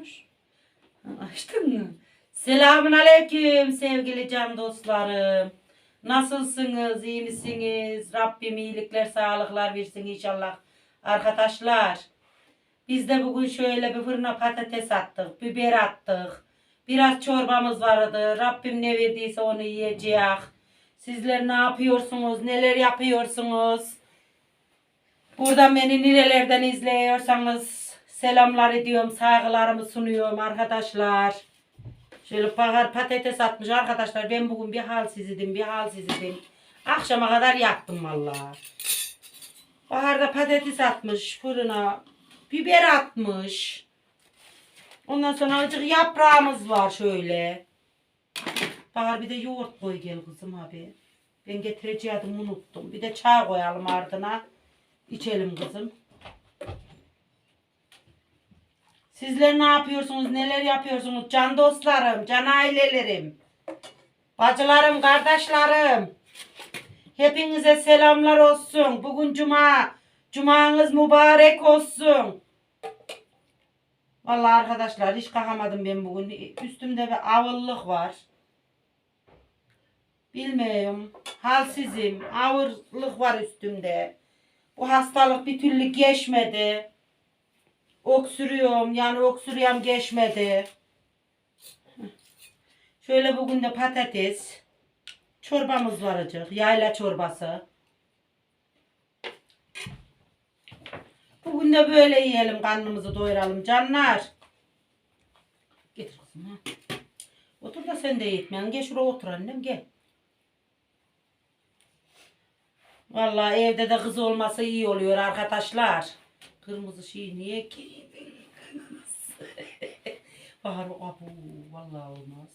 açmış. Açtın mı? Selamun aleyküm sevgili can dostlarım. Nasılsınız? iyi misiniz? Rabbim iyilikler, sağlıklar versin inşallah. Arkadaşlar, biz de bugün şöyle bir fırına patates attık, biber attık. Biraz çorbamız vardı. Rabbim ne verdiyse onu yiyeceğiz. Sizler ne yapıyorsunuz? Neler yapıyorsunuz? Buradan beni nerelerden izliyorsanız selamlar ediyorum, saygılarımı sunuyorum arkadaşlar. Şöyle bahar patates atmış arkadaşlar. Ben bugün bir halsiz idim, bir halsiz idim. Akşama kadar yattım vallahi. Baharda patates atmış fırına. Biber atmış. Ondan sonra azıcık yaprağımız var şöyle. Bahar bir de yoğurt koy gel kızım abi. Ben getireceğim unuttum. Bir de çay koyalım ardına. İçelim kızım. Sizler ne yapıyorsunuz? Neler yapıyorsunuz? Can dostlarım, can ailelerim. Bacılarım, kardeşlerim. Hepinize selamlar olsun. Bugün cuma. Cumanız mübarek olsun. Vallahi arkadaşlar hiç kalkamadım ben bugün. Üstümde bir avıllık var. Bilmiyorum. Halsizim. Ağırlık var üstümde. Bu hastalık bir türlü geçmedi. Öksürüyorum. Yani öksürüyorum geçmedi. Şöyle bugün de patates. Çorbamız var acık. Yayla çorbası. Bugün de böyle yiyelim karnımızı doyuralım canlar. Getir kızım ha. Otur da sen de yetmeyen. Gel şuraya otur annem gel. Vallahi evde de kız olması iyi oluyor arkadaşlar. Kırmızı şey niye ki? Bahar abu vallahi olmaz.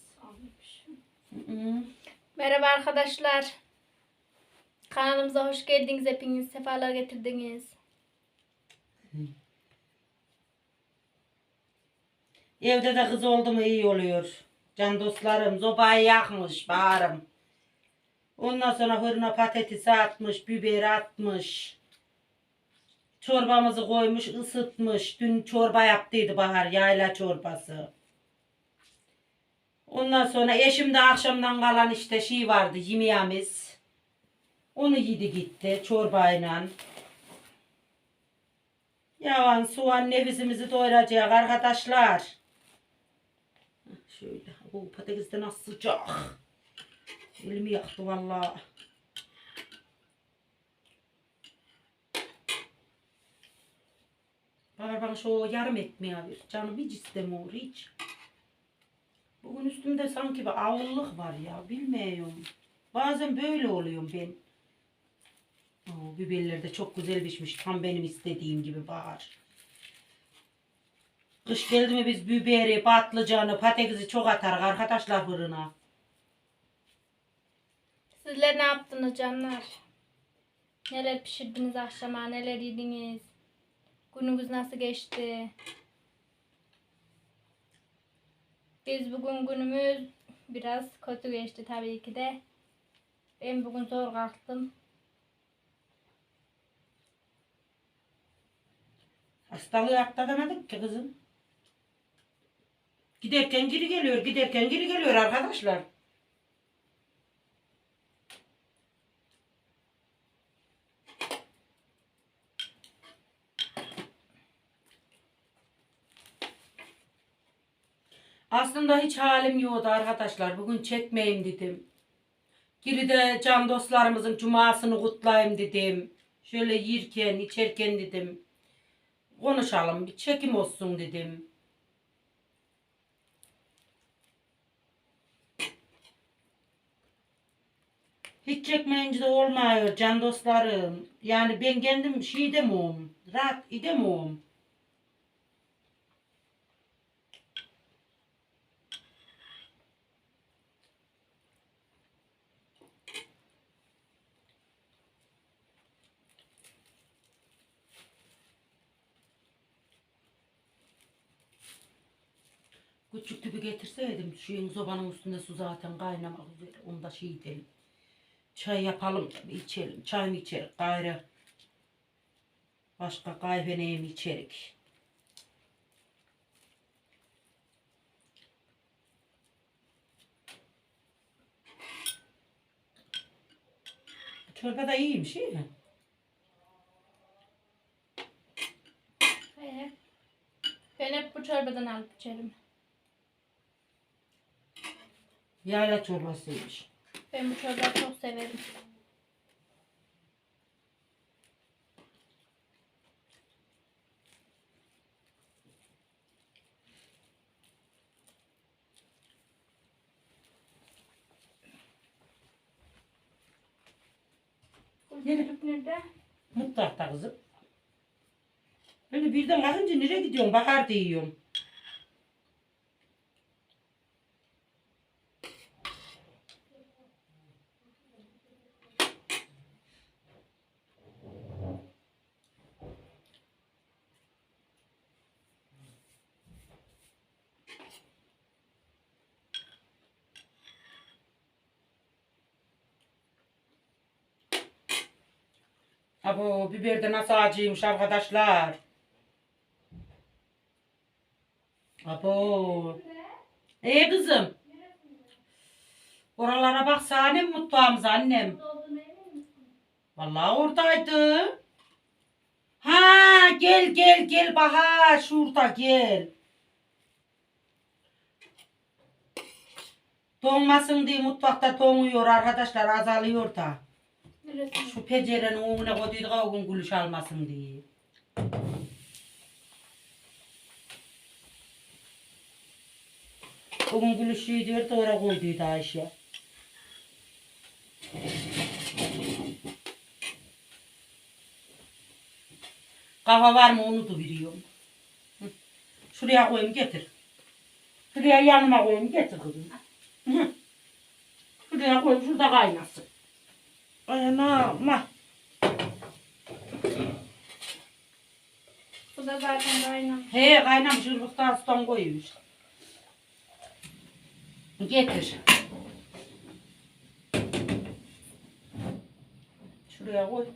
Merhaba arkadaşlar. Kanalımıza hoş geldiniz hepiniz. Sefalar getirdiniz. Evde de kız oldu mu iyi oluyor. Can dostlarım zobayı yakmış bağırım. Ondan sonra fırına patatesi atmış, biber atmış. Çorbamızı koymuş, ısıtmış. Dün çorba yaptıydı Bahar, yayla çorbası. Ondan sonra eşim de akşamdan kalan işte şey vardı, yemeğimiz. Onu yedi gitti çorbayla. Yavan soğan nefisimizi doyuracak arkadaşlar. Şöyle. Bu patates nasıl sıcak. Elimi yaktı vallahi. Bana bana şu yarım ekmeği ver. Canım hiç istemiyor hiç. Bugün üstümde sanki bir ağırlık var ya. Bilmiyorum. Bazen böyle oluyorum ben. Oo, biberler de çok güzel pişmiş. Tam benim istediğim gibi bahar. Kış geldi mi biz biberi, patlıcanı, patatesi çok atarız arkadaşlar fırına. Sizler ne yaptınız canlar? Neler pişirdiniz akşama? Neler yediniz? Gününüz nasıl geçti? Biz bugün günümüz biraz kötü geçti tabii ki de. Ben bugün zor kalktım. Hastalığı atlatamadık ki kızım. Giderken geri geliyor, giderken geri geliyor arkadaşlar. Aslında hiç halim yoktu arkadaşlar. Bugün çekmeyeyim dedim. Geri de can dostlarımızın cumasını kutlayayım dedim. Şöyle yirken, içerken dedim. Konuşalım, bir çekim olsun dedim. Hiç çekmeyince de olmuyor can dostlarım. Yani ben kendim şey demiyorum. Rahat edemiyorum. Küçük tüpü getirseydim şu şeyin sobanın üstünde su zaten kaynamak üzere. Onu da şey edelim. Çay yapalım içelim. Çay mı içerik gayrı? Başka kahveneye mi içerik? Çorba da iyiymiş iyi mi? Ben hep bu çorbadan alıp içerim. Yayla çorbasıymış. Ben bu çorbayı çok severim. Nerede? Nerede? Mutfakta kızım. Böyle birden kalkınca nereye gidiyorsun? Bahar diyorum. Abo biber de nasıl acıymış arkadaşlar. Abo. Ee kızım. Oralara bak sahne mi mutfağımız annem? Vallahi oradaydı. Ha gel gel gel Bahar şurada gel. Donmasın diye mutfakta donuyor arkadaşlar azalıyor da. Şu pencerenin önüne koyduyduk o gün gülüş almasın diye. O gün gülüş diyor da oraya koyduydu Ayşe. Kahve var mı onu da biliyorum. Şuraya koyayım getir. Şuraya yanıma koyayım getir kızım. Şuraya koyayım şurada kaynasın. Ay anam. Bu da zaten kaynamış. He kaynamış ırmakta aslan koymuş. Getir. Şuraya koy.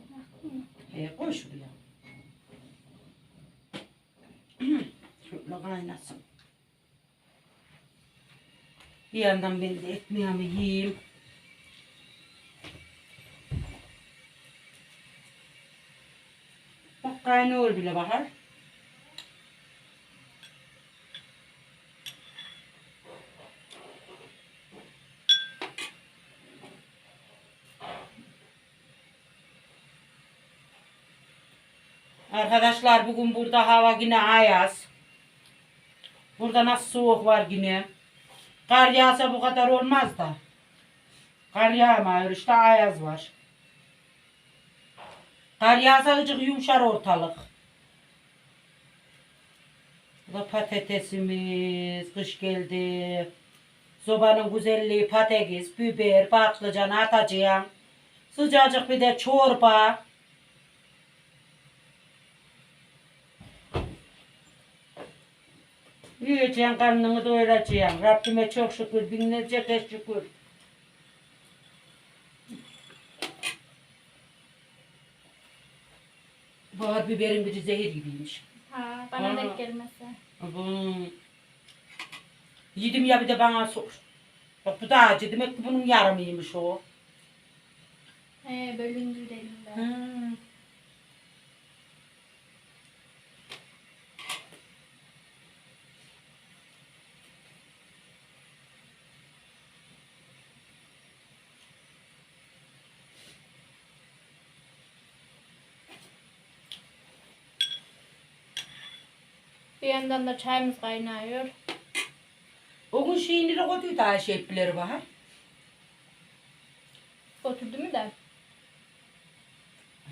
He koy şuraya. Şöyle kaynasın. Bir yandan ben de ekmeğimi yiyeyim. Kaynıyor bile Bahar. Arkadaşlar bugün burada hava yine ayaz. Burada nasıl soğuk var yine. Kar yağsa bu kadar olmaz da. Kar yağmıyor işte ayaz var. Kar yağsa azıcık yumuşar ortalık. Bu da patatesimiz, kış geldi. Sobanın güzelliği patates, biber, patlıcan atacağım. Sıcacık bir de çorba. Yiyeceksin karnını doyuracaksın. Rabbime çok şükür, binlerce kez şükür. Bahar biberin biri zehir gibiymiş. Ha, bana Aa. denk gelmese. Bu. Yedim ya bir de bana sor. Bak bu da acı. Demek ki bunun yarımıymış o. He, bölündü de illa. Yandan da çayımız kaynıyor. O gün şeyini de koyduydu Ayşe iplileri Bahar. Götürdü mü de?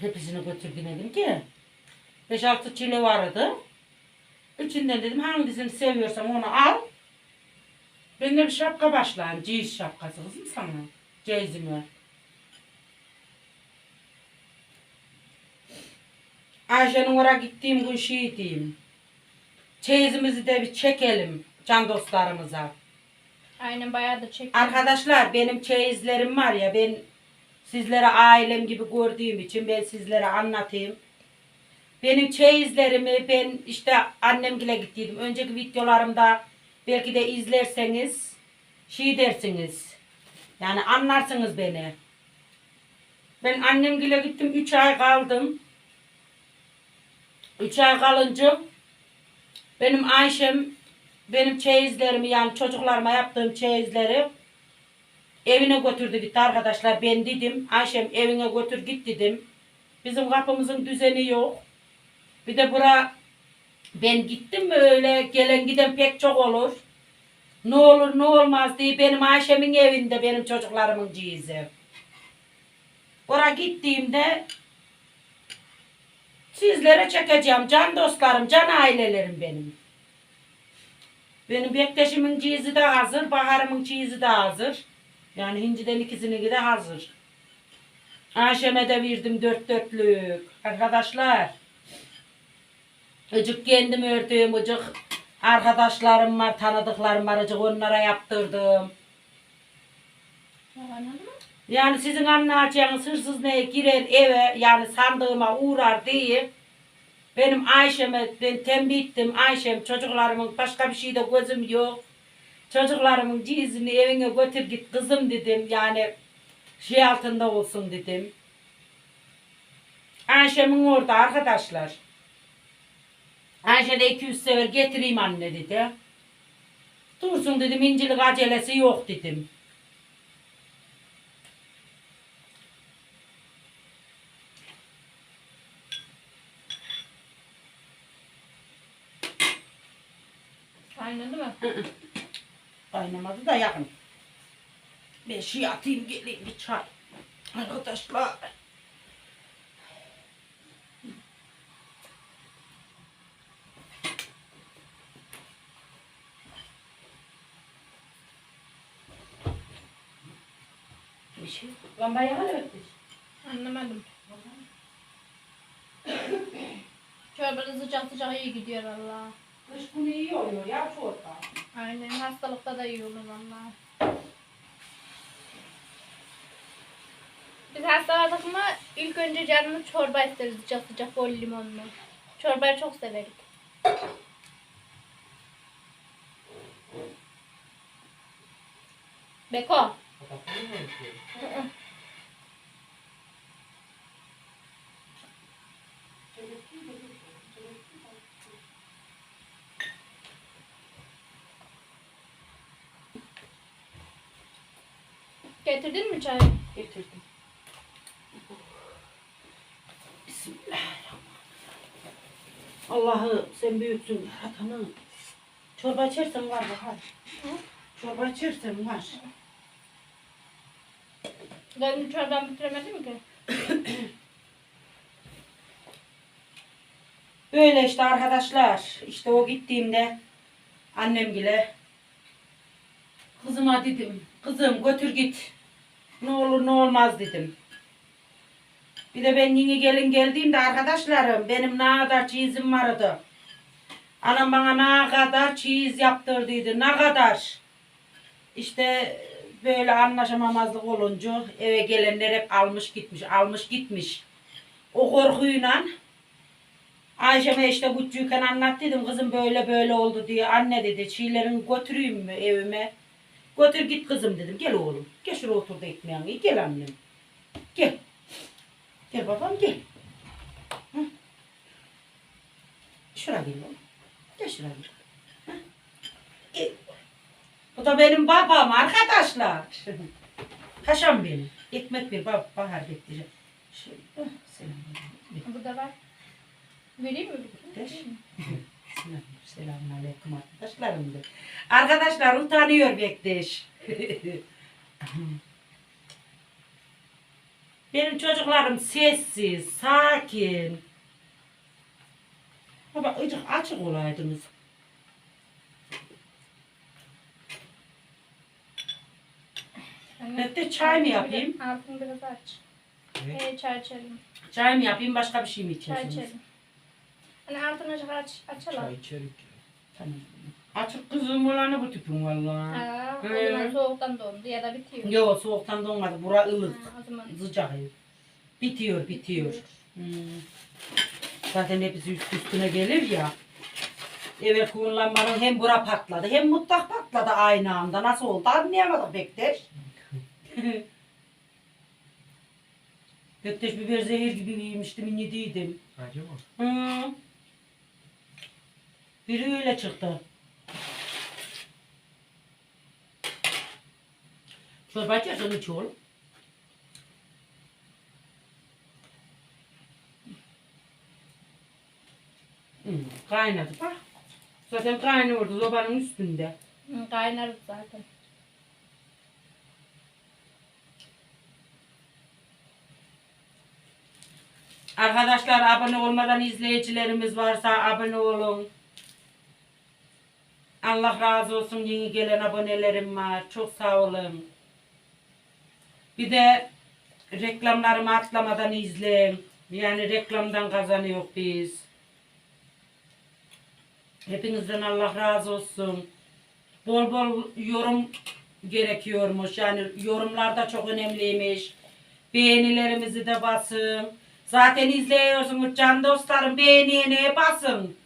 Hepsini götürdü dedim ki. 5-6 çile vardı. Üçünden dedim hangisini seviyorsan onu al. Ben de bir şapka başlayayım. Ceyiz şapkası kızım sana. Ceyizimi. Ayşe'nin oraya gittiğim gün şey diyeyim. Çeyizimizi de bir çekelim can dostlarımıza. Aynen bayağı da çekti. Arkadaşlar benim çeyizlerim var ya ben sizlere ailem gibi gördüğüm için ben sizlere anlatayım. Benim çeyizlerimi ben işte annemgile gittiydim. Önceki videolarımda belki de izlerseniz şey dersiniz. Yani anlarsınız beni. Ben annemgile gittim 3 ay kaldım. 3 ay kalınca benim Ayşem benim çeyizlerimi yani çocuklarıma yaptığım çeyizleri evine götürdü gitti arkadaşlar. Ben dedim Ayşem evine götür git dedim. Bizim kapımızın düzeni yok. Bir de bura ben gittim mi öyle gelen giden pek çok olur. Ne olur ne olmaz diye benim Ayşem'in evinde benim çocuklarımın ciğizi. Oraya gittiğimde sizlere çekeceğim can dostlarım, can ailelerim benim. Benim Bektaş'ımın ciğizi de hazır, Bahar'ımın ciğizi de hazır. Yani Hinci'den ikisini de hazır. Ayşem'e de verdim dört dörtlük. Arkadaşlar. Icık kendim ördüm, icık arkadaşlarım var, tanıdıklarım var, icık onlara yaptırdım. Mı? Yani sizin anlayacağınız hırsız neye girer eve yani sandığıma uğrar diye benim Ayşem'e ben tembih Ayşem çocuklarımın başka bir şeyde gözüm yok. Çocuklarımın cizini evine götür git kızım dedim yani şey altında olsun dedim. Ayşem'in orada arkadaşlar. Ayşe de 200 sefer getireyim anne dedi. Dursun dedim incilik acelesi yok dedim. Kaynadı mı? Kaynamadı da yakın. Ben şey atayım geleyim bir çay. Arkadaşlar. Bir şey. Lambayı hallettik. Anlamadım. Çorbanın sıcak sıcak iyi gidiyor valla. Kış günü iyi oluyor ya çorba. Aynen hastalıkta da iyi olur valla. Biz hastaladık mı ilk önce canımız çorba isteriz sıcak sıcak bol limonlu. Çorbayı çok severiz. Beko. Getirdin mi çay? Getirdim. Bismillahirrahmanirrahim. Allah'ı sen büyüksün yaratanım. Çorba içersen var bahar. Çorba içersen var. Ben çorbanı bitiremedim ki. Böyle işte arkadaşlar. İşte o gittiğimde annemgile kızıma dedim. Kızım götür git. Ne olur ne olmaz dedim. Bir de ben yeni gelin geldiğimde arkadaşlarım benim ne kadar çizim vardı. Anam bana ne kadar çiz yaptırdıydı. Ne kadar. İşte böyle anlaşamamazlık olunca eve gelenler hep almış gitmiş. Almış gitmiş. O korkuyla Ayşe'me işte küçükken anlat dedim kızım böyle böyle oldu diye. Anne dedi çiğlerini götüreyim mi evime? Götür git kızım dedim. Gel oğlum. Gel şuraya otur da ekmeğini. Gel annem. Gel. Gel babam gel. Hı. Şuraya gel oğlum. Gel şuraya gel. Hı. Gel. Bu da benim babam arkadaşlar. Paşam benim. Ekmek bir bab bahar bekleyeceğim. Şöyle. Selam. Burada var. Vereyim mi? Beş. Selam, selamun aleyküm arkadaşlarım. da. Arkadaşlar utanıyor Bektaş. Benim çocuklarım sessiz, sakin. Baba ıcık açık olaydınız. Ben de çay mı yapayım? Altını biraz aç. Ne? Hey, çay içelim. Çay mı yapayım başka bir şey mi Çay içersiniz? içelim. Hani altını azıcık aç, açalım. Çay içerik. Tamam. Açık kızım olanı bu tipin valla. Ha, o zaman soğuktan dondu ya da bitiyor. Yok soğuktan donmadı. Bura ılık. Ha, o zaman Sıcak. Bitiyor bitiyor. Hmm. Zaten hepsi üst üstüne gelir ya. Evet kullanmanın hem bura patladı hem mutfak patladı aynı anda. Nasıl oldu anlayamadık Bektaş. Göktaş biber zehir gibi giymiştim, yediydim. Mı? Hı. Biri öyle çıktı. Çorba içersen iç oğlum. Hı, kaynadı bak. Zaten kaynıyordu sobanın üstünde. Hı, zaten. Arkadaşlar abone olmadan izleyicilerimiz varsa abone olun. Allah razı olsun yeni gelen abonelerim var. Çok sağ olun. Bir de reklamlarımı atlamadan izleyin. Yani reklamdan kazanıyor biz. Hepinizden Allah razı olsun. Bol bol yorum gerekiyormuş. Yani yorumlar da çok önemliymiş. Beğenilerimizi de basın. Zaten izliyorsunuz can dostlarım beğeniyene basın.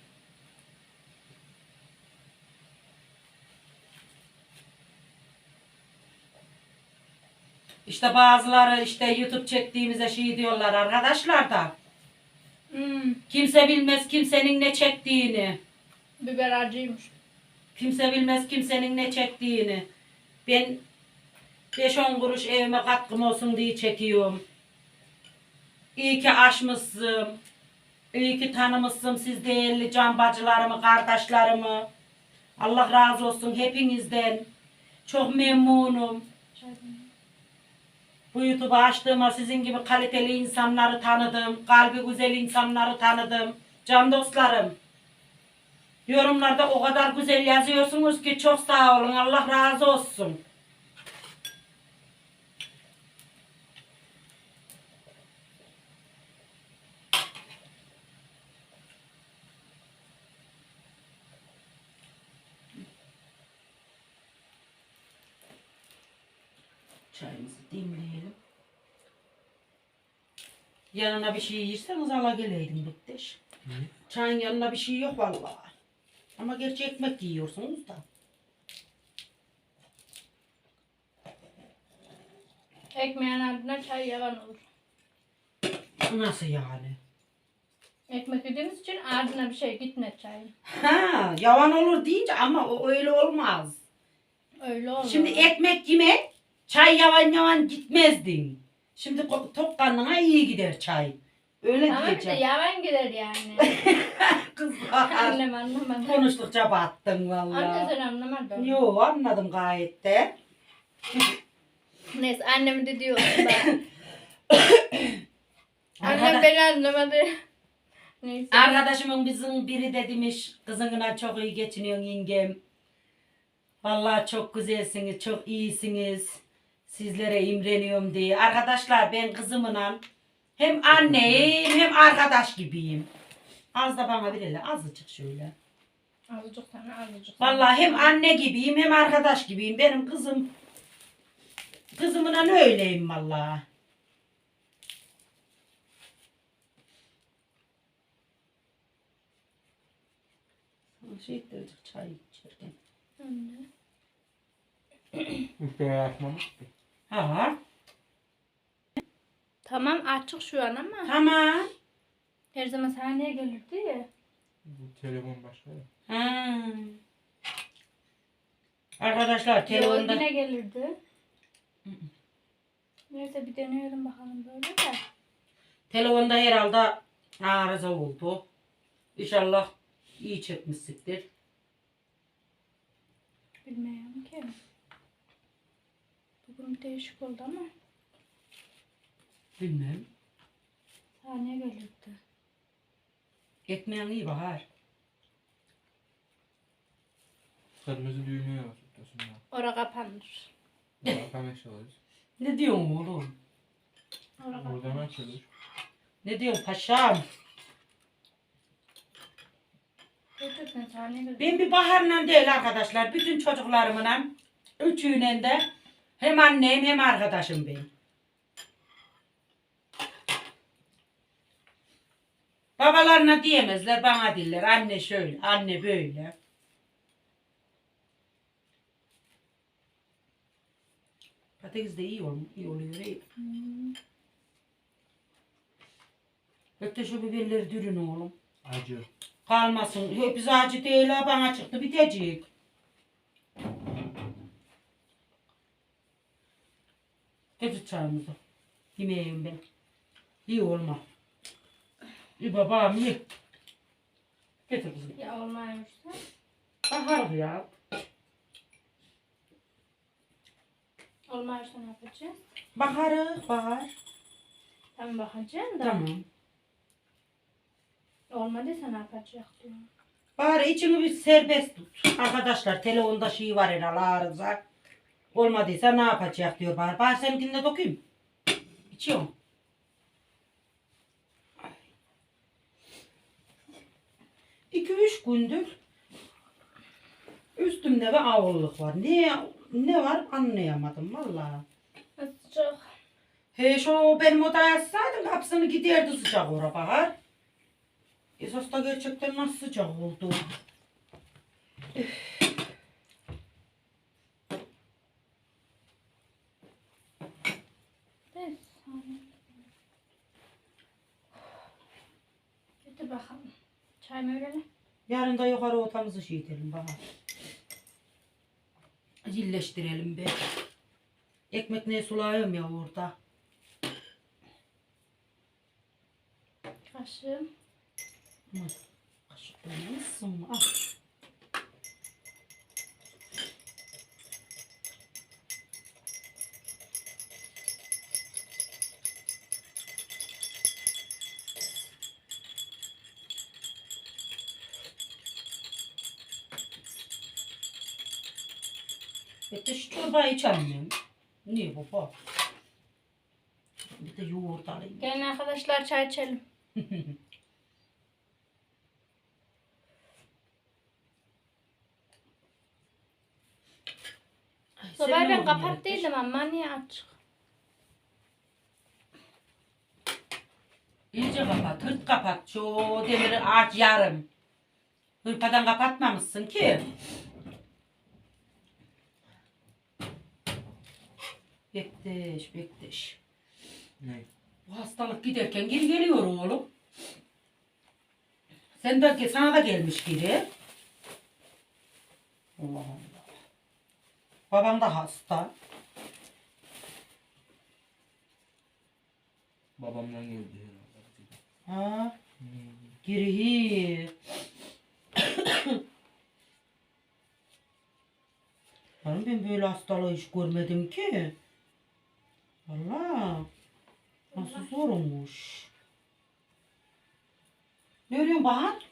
İşte bazıları işte YouTube çektiğimize şey diyorlar arkadaşlar da. Hmm, Kimse bilmez kimsenin ne çektiğini. biber acıymış. Kimse bilmez kimsenin ne çektiğini. Ben 5-10 kuruş evime katkım olsun diye çekiyorum. İyi ki aşmışsın. İyi ki tanımışsın siz değerli can bacılarımı, kardeşlerimi. Allah razı olsun hepinizden. Çok memnunum. Bu YouTube'u açtığıma sizin gibi kaliteli insanları tanıdım. Kalbi güzel insanları tanıdım. Can dostlarım. Yorumlarda o kadar güzel yazıyorsunuz ki çok sağ olun. Allah razı olsun. Çayımızı demleyelim. Yanına bir şey yerseniz ala geleydin Bükteş. Çayın yanına bir şey yok vallahi. Ama gerçi ekmek yiyorsunuz da. Ekmeğin ardına çay yavan olur. Nasıl yani? Ekmek yediğimiz için ardına bir şey gitmez çayın. Ha, yavan olur deyince ama o öyle olmaz. Öyle olur. Şimdi ekmek yemek, çay yavan yavan gitmezdin. Şimdi tok karnına iyi gider çay. Öyle Tamam işte diyeceğim. yavan gider yani. Kızlar. Annem anlamadı. Konuştukça battın Anne vallahi. sen anlamadın. Yo anladım gayet de. Neyse annem de diyor ben. Annem Arkadaş- beni anlamadı. Neyse. Arkadaşımın bizim biri de demiş kızınla çok iyi geçiniyorsun yengem. Vallahi çok güzelsiniz, çok iyisiniz. Sizlere imreniyorum diye. Arkadaşlar ben kızımla hem anneyim hem arkadaş gibiyim. Az da bana verirler. Azıcık şöyle. Azıcık sana azıcık. Vallahi hem anne gibiyim hem arkadaş gibiyim. Benim kızım kızımla öyleyim vallahi. Şey ettirecek çay içerken. Anne. Üstüne açmamış ki. Ha, Tamam açık şu an ama tamam. her zaman sahneye gelirdi ya. Bu telefon başka ya. Ha. Arkadaşlar telefonda yine gelirdi. Neyse bir deneyelim bakalım böyle de. telefonda herhalde arıza oldu. İnşallah iyi çekmişsiktir. Bilmiyorum ki. Bugün bir değişik oldu ama Bilmem. sahneye gelirdi. Ekmeğin iyi bahar. Kırmızı düğmeye var. Ora kapanır. Bakalım açılır. Ne diyorsun oğlum? Ora kapanır. Buradan açılır. Ne diyorsun paşam? Gelirdi. Ben bir baharla değil arkadaşlar. Bütün çocuklarımla üçüyle de hem annem hem arkadaşım ben. Babalarına diyemezler bana diller. Anne şöyle, anne böyle. Patates de iyi, ol, iyi oluyor. iyi. Hmm. Bekle şu biberleri dürün oğlum. Acı. Kalmasın. Hepsi acı değil ha bana çıktı bitecek. Getir çayımızı. Yemeyeyim ben. İyi olma. İyi babam ye. Getir kızım. Ya olmuyorsa. Bahar bu ya. Olmuyorsa ne yapacağız? Baharı, bahar. Tamam bakacağım da. Tamam. Olmadıysa ne yapacak diyor. Bari içini bir serbest tut. Arkadaşlar telefonda şey var herhalde arıza. Olmadıysa ne yapacak diyor bari. Bari seninkini de dokuyayım. İçiyorum. İki üç gündür üstümde bir ağırlık var. Ne, ne var anlayamadım vallahi. Sıcak. He şu benim odaya açsaydın kapısını giderdi sıcak ora bahar. Esas da gerçekten nasıl sıcak oldu. Bir saniye. Hadi bakalım. Mı öyle? Yarın da yukarı otamızı şey edelim bahar. Zilleştirelim be. Ekmek ne sulayım ya orada. Kaşığım. Kaşık koymamışsın mı? Al. Şu çorbayı içemiyorum. Niye baba? Bir de yoğurt alayım. Gelin arkadaşlar çay içelim. Ne ben oldun kapattıydım ama niye açık? İyice kapat, hırt kapat. Şu demiri aç yarım. Hırpadan kapatmamışsın ki. Bekleş, bekleş. Ne? Bu hastalık giderken geri geliyor oğlum. Sen de sana da gelmiş geri. Allah Allah. Babam da hasta. Babamdan geldi herhalde. Ha, Hmm. geri. Hanım ben böyle hastalığı hiç görmedim ki. Valla. Nasıl zormuş. Ne örüyorsun Bahar?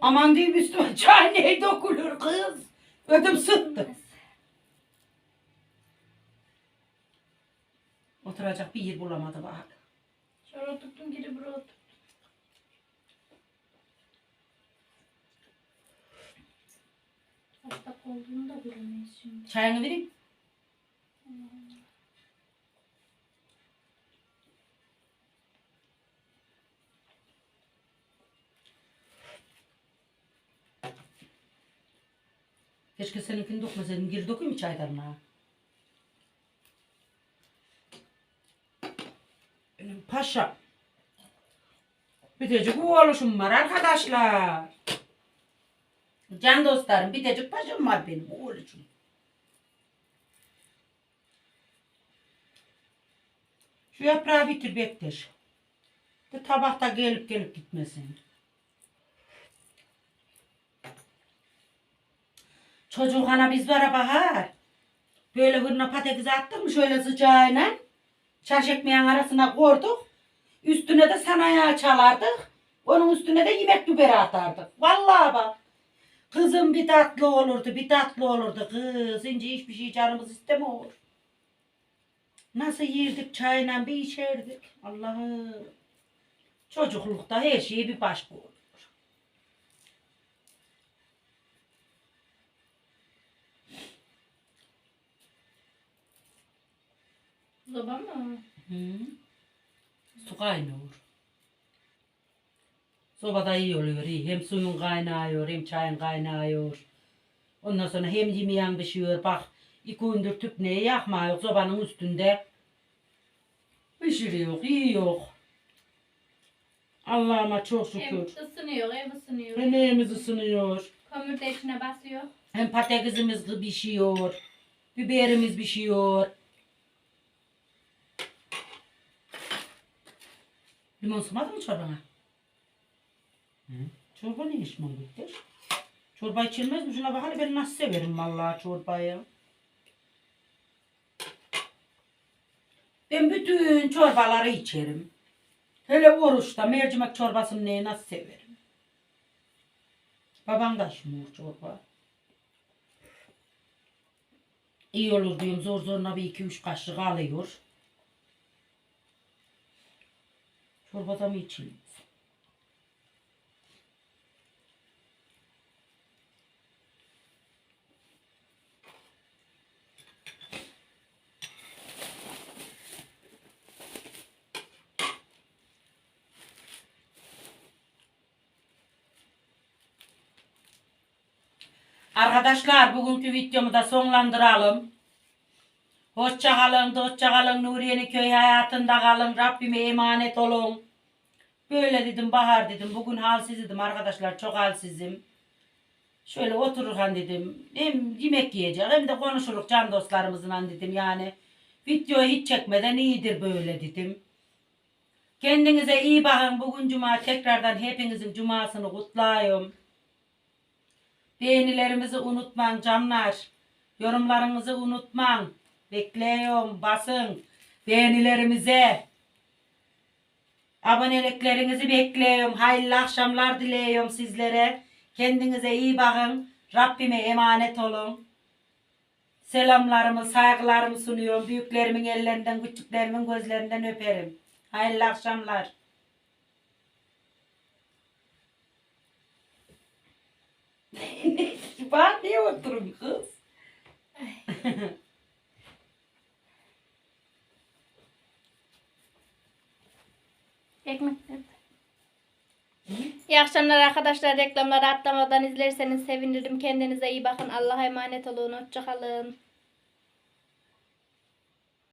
Aman diyeyim üstüme çay ne dokunur kız. Ödüm sıktı. Oturacak bir yer bulamadı Bahar. Şöyle oturdum geri buraya oturdum. Kaç dakika olduğunu da bilemeyiz şimdi. Çayını vereyim. Keşke seninkini dokmasaydım. Geri dokuyayım mı çaydanlığa? Benim paşa. Bitecik oğluşum var arkadaşlar. Can dostlarım bitecik paşam var benim oğluşum. Şu yaprağı bitir bektir. De tabakta gelip gelip gitmesin. Çocuk ana biz var bahar. Böyle fırına patates attık mı şöyle sıcağıyla. Çarş ekmeğin arasına koyduk. Üstüne de sanayağı çalardık. Onun üstüne de yemek biberi atardık. Vallahi bak. Kızım bir tatlı olurdu, bir tatlı olurdu. Kız, ince hiçbir şey canımız istemiyor. Nasıl yerdik çayla bir içerdik. Allah'ım. Çocuklukta her şey bir başka olur. Baba mı? Hı. Su kaynıyor. Sobada iyi oluyor iyi. Hem suyun kaynıyor hem çayın kaynıyor. Ondan sonra hem yemeğin pişiyor. Bak iki gündür tüp neye yakmıyor sobanın üstünde. Pişiriyor, yiyor. Allah'ıma çok şükür. ısınıyor, ev ısınıyor. Yemeğimiz ısınıyor. Kömür de içine basıyor. Hem patatesimiz pişiyor. Biberimiz pişiyor. Limon sıkmadın mı çorbana? Hı? Çorba ne iş Mahmut'tur? Çorba içilmez mi? Şuna bak hele ben nasıl severim vallahi çorbayı. Ben bütün çorbaları içerim. Hele oruçta mercimek çorbasını neye nasıl severim. Babam da içmiyor çorba. İyi olur diyorum zor zoruna bir iki üç kaşık alıyor. Çorbada mı içilmez? Arkadaşlar bugünkü videomu da sonlandıralım. Hoşça kalın, dostça kalın, Nuriye'nin köy hayatında kalın, Rabbime emanet olun. Böyle dedim, bahar dedim, bugün halsiz dedim arkadaşlar, çok halsizim. Şöyle otururken dedim, hem yemek yiyecek hem de konuşuruk can dostlarımızla dedim yani. Videoyu hiç çekmeden iyidir böyle dedim. Kendinize iyi bakın. Bugün cuma tekrardan hepinizin cumasını kutluyorum. Beğenilerimizi unutmayın canlar. Yorumlarınızı unutmayın. Bekliyorum. Basın. Beğenilerimize. Aboneliklerinizi bekliyorum. Hayırlı akşamlar diliyorum sizlere. Kendinize iyi bakın. Rabbime emanet olun. Selamlarımı, saygılarımı sunuyorum. Büyüklerimin ellerinden, küçüklerimin gözlerinden öperim. Hayırlı akşamlar. Bak niye oturun kız? Ekmek. İyi akşamlar arkadaşlar. Reklamları atlamadan izlerseniz sevinirim. Kendinize iyi bakın. Allah'a emanet olun. Hoşçakalın.